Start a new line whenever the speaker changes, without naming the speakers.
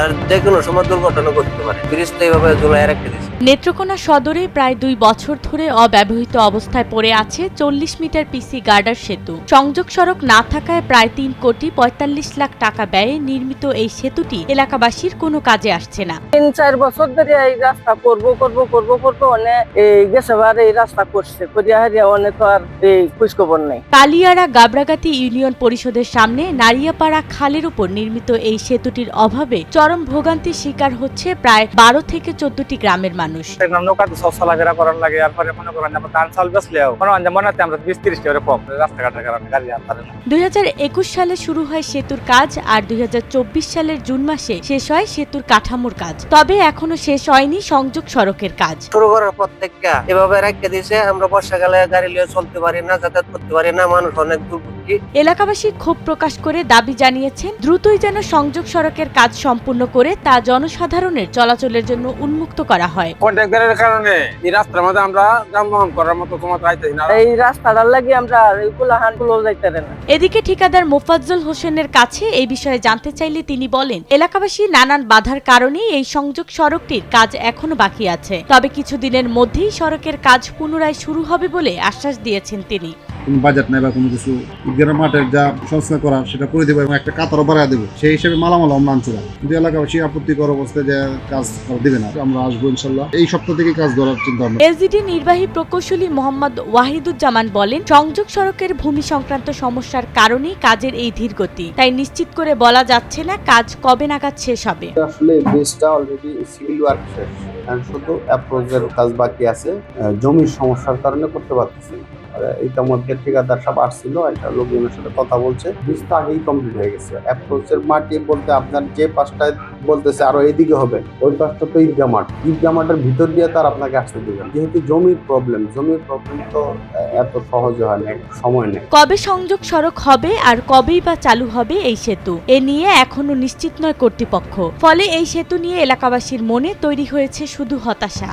আর যে কোনো সময় দুর্ঘটনা ঘটতে পারে। ব্রিজ তো এইভাবে ঝুলাই রেখে দিচ্ছে
নেত্রকোনা সদরে প্রায় দুই বছর ধরে অব্যবহৃত অবস্থায় পড়ে আছে চল্লিশ মিটার পিসি গার্ডার সেতু। সংযোগ সড়ক না থাকায় প্রায় তিন কোটি পঁয়তাল্লিশ লাখ টাকা ব্যয়ে নির্মিত এই সেতুটি এলাকাবাসীর কোনো কাজে আসছে না।
তিন চার বছর ধরে এই রাস্তা করব করব করব করব অনেক এই এই রাস্তা করছে। করিয়া হারিয়া অনেক তো আর এই খোঁজখবর নেই।
কালিয়াড়া গাবরাগাতি ইউনিয়ন পরিষদের সামনে নারিয়াপাড়া খালের উপর নির্মিত এই সেতুটির অভাবে চরম ভোগান্তির শিকার হচ্ছে প্রায় বারো থেকে চোদ্দটি গ্রামের মানুষ।
নৌকাতে সব চলাফেরা করার লাগে আর পরে মনে করেন আমরা ধান চাল বেচলেও মনে হচ্ছে আমরা বিশ ত্রিশ টাকা কম রাস্তাঘাটের কারণে গাড়ি আর পারে না।
দুই হাজার একুশ সালে শুরু হয় সেতুর কাজ আর দুই হাজার চব্বিশ সালের জুন মাসে শেষ হয় সেতুর কাঠামোর কাজ। তবে এখনও শেষ হয়নি সংযোগ সড়কের কাজ।
শুরু করার পর থেকে এভাবে রেখে দিয়েছে আমরা বর্ষাকালে গাড়ি নিয়ে চলতে পারি না যাতায়াত করতে পারি না মানুষ অনেক দুর্ভোগী
এলাকাবাসী ক্ষোভ প্রকাশ করে দাবি জানিয়েছেন দ্রুতই যেন সংযোগ সড়কের কাজ সম্পূর্ণ করে তা জনসাধারণের চলাচলের জন্য উন্মুক্ত করা হয়।
কন্ট্রাক্টরের কারণে এই রাস্তার মধ্যে আমরা যানবাহন করার মতো তোমার আইতেছি না।
এই রাস্তাটার লাগি আমরা এইগুলা গুলো যাইতে পারি না।
এদিকে ঠিকাদার মোফাজ্জল হোসেনের কাছে এই বিষয়ে জানতে চাইলে তিনি বলেন এলাকাবাসী নানান বাধার কারণে এই সংযোগ সড়কটির কাজ এখনও বাকি আছে। তবে কিছুদিনের মধ্যেই সড়কের কাজ পুনরায় শুরু হবে বলে আশ্বাস দিয়েছেন তিনি।
কোনো বাজেট নাই বা কোনো কিছু ঈদগাহ মাঠের যা সংস্কার করা সেটা করে দেবো এবং একটা কাতারও বাড়ায় দেবো। সেই হিসেবে মালামাল আমরা আনছিলাম কিন্তু এলাকাবাসী আপত্তিকর অবস্থায় যে কাজ করা দেবে না। আমরা আসব ইনশাল্লাহ। এই সপ্তাহ থেকে কাজ ধরার চিন্তা ভাবনা।
এলজিডি নির্বাহী প্রকৌশলী মোহাম্মদ ওয়াহিদুজ্জামান বলেন সংযোগ সড়কের ভূমি সংক্রান্ত সমস্যার কারণেই কাজের এই ধীরগতি। তাই নিশ্চিত করে বলা যাচ্ছে না কাজ কবে নাগাদ শেষ হবে।
আসলে ব্রিজটা অলরেডি সিভিল ওয়ার্ক শেষ। শুধু অ্যাপ্রোচের কাজ বাকি আছে। জমির সমস্যার কারণে করতে পারতেছি না। ইতিমধ্যে ঠিকাদার সব আসছিল, একটা লোকজনের সাথে কথা বলছে। ব্রিজটা আগেই কমপ্লিট হয়ে গেছে। অ্যাপ্রোচের মাটি বলতে আপনার যে পাশটায় বলতেছে আরও এদিকে হবে, ওই পাশটা তো ঈদগা মাঠ। ঈদগা মাঠের ভিতর দিয়ে তার আপনাকে আসতে দেবেন। যেহেতু জমির প্রবলেম জমির প্রবলেম তো এত সহজে হয় না সময় নেই।
কবে সংযোগ সড়ক হবে আর কবেই বা চালু হবে এই সেতু, এ নিয়ে এখনও নিশ্চিত নয় কর্তৃপক্ষ। ফলে এই সেতু নিয়ে এলাকাবাসীর মনে তৈরি হয়েছে শুধু হতাশা।